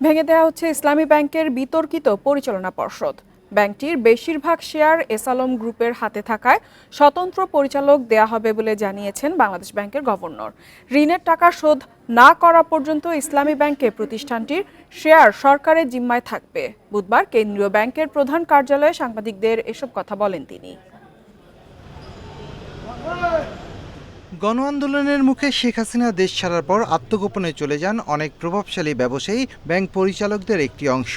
ভেঙে দেওয়া হচ্ছে ইসলামী ব্যাংকের বিতর্কিত পরিচালনা পর্ষদ। ব্যাংকটির বেশিরভাগ শেয়ার এসালম গ্রুপের হাতে থাকায় স্বতন্ত্র পরিচালক দেয়া হবে বলে জানিয়েছেন বাংলাদেশ ব্যাংকের গভর্নর। ঋণের টাকা শোধ না করা পর্যন্ত ইসলামী ব্যাংকে প্রতিষ্ঠানটির শেয়ার সরকারের জিম্মায় থাকবে। বুধবার কেন্দ্রীয় ব্যাংকের প্রধান কার্যালয়ে সাংবাদিকদের এসব কথা বলেন তিনি। গণ আন্দোলনের মুখে শেখ হাসিনা দেশ ছাড়ার পর আত্মগোপনে চলে যান অনেক প্রভাবশালী ব্যবসায়ী, ব্যাংক পরিচালকদের একটি অংশ।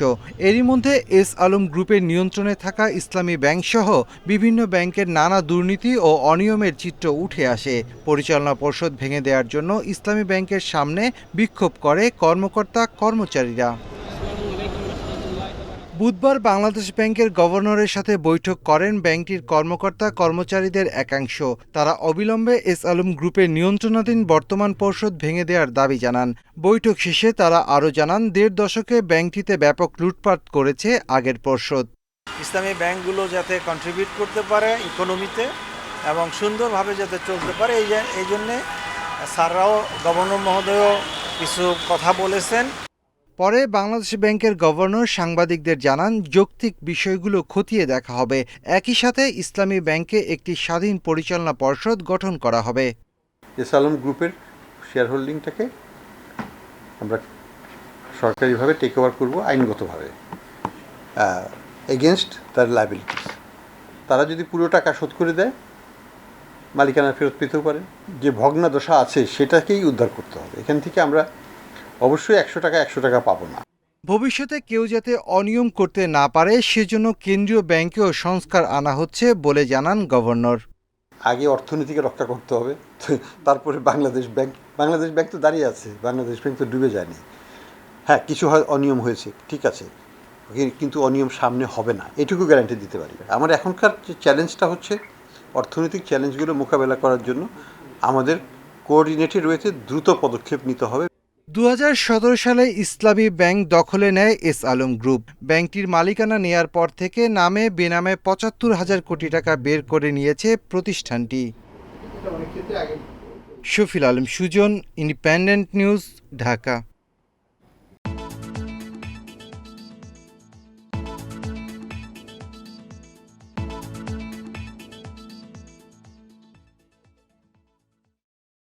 এরই মধ্যে এস আলম গ্রুপের নিয়ন্ত্রণে থাকা ইসলামী ব্যাংক সহ বিভিন্ন ব্যাংকের নানা দুর্নীতি ও অনিয়মের চিত্র উঠে আসে। পরিচালনা পর্ষদ ভেঙে দেওয়ার জন্য ইসলামী ব্যাংকের সামনে বিক্ষোভ করে কর্মকর্তা কর্মচারীরা বুধবার বাংলাদেশ ব্যাংকের গভর্নরের সাথে বৈঠক করেন ব্যাংকটির কর্মকর্তা কর্মচারীদের একাংশ। তারা অবিলম্বে এস আলম গ্রুপের নিয়ন্ত্রণাধীন বর্তমান পর্ষদ ভেঙে দেওয়ার দাবি জানান। বৈঠক শেষে তারা আরও জানান, দেড় দশকে ব্যাংকটিতে ব্যাপক লুটপাট করেছে আগের পর্ষদ। ইসলামী ব্যাংকগুলো যাতে কন্ট্রিবিউট করতে পারে ইকোনমিতে এবং সুন্দরভাবে যাতে চলতে পারে, এই জন্যে স্যাররাও গভর্নর মহোদয়ও কিছু কথা বলেছেন। পরে বাংলাদেশ ব্যাংকের গভর্নর সাংবাদিকদের জানান, যৌক্তিক বিষয়গুলো খতিয়ে দেখা হবে। একই সাথে ইসলামী ব্যাংকে একটি স্বাধীন পরিচালনা পর্ষদ গঠন করা হবে। এসালম গ্রুপের শেয়ার হোল্ডিংটাকে আমরা সরকারিভাবে টেক ওভার করব আইনগতভাবে এগেনস্ট তার লাইবিলিটিস তারা যদি পুরো টাকা শোধ করে দেয়, মালিকানা ফেরত পেতেও পারে। যে ভগ্নাদশা আছে, সেটাকেই উদ্ধার করতে হবে। এখান থেকে আমরা অবশ্যই একশো টাকা একশো টাকা পাবো না। ভবিষ্যতে কেউ যাতে অনিয়ম করতে না পারে সেজন্য কেন্দ্রীয় ব্যাংকেও সংস্কার আনা হচ্ছে বলে জানান গভর্নর। আগে অর্থনীতিকে রক্ষা করতে হবে তারপরে বাংলাদেশ ব্যাংক বাংলাদেশ ব্যাংক তো দাঁড়িয়ে আছে বাংলাদেশ ব্যাংক তো ডুবে যায়নি। হ্যাঁ কিছু হয় অনিয়ম হয়েছে ঠিক আছে কিন্তু অনিয়ম সামনে হবে না এটুকু গ্যারান্টি দিতে পারি। আমার এখনকার যে চ্যালেঞ্জটা হচ্ছে অর্থনৈতিক চ্যালেঞ্জগুলো মোকাবেলা করার জন্য আমাদের কোঅর্ডিনেটেড রয়েছে দ্রুত পদক্ষেপ নিতে হবে। দু হাজার সতেরো সালে ইসলামী ব্যাংক দখলে নেয় এস আলম গ্রুপ। ব্যাংকটির মালিকানা নেয়ার পর থেকে নামে বেনামে পঁচাত্তর হাজার কোটি টাকা বের করে নিয়েছে প্রতিষ্ঠানটি। Shafil Alam Sujan, Independent News, Dhaka.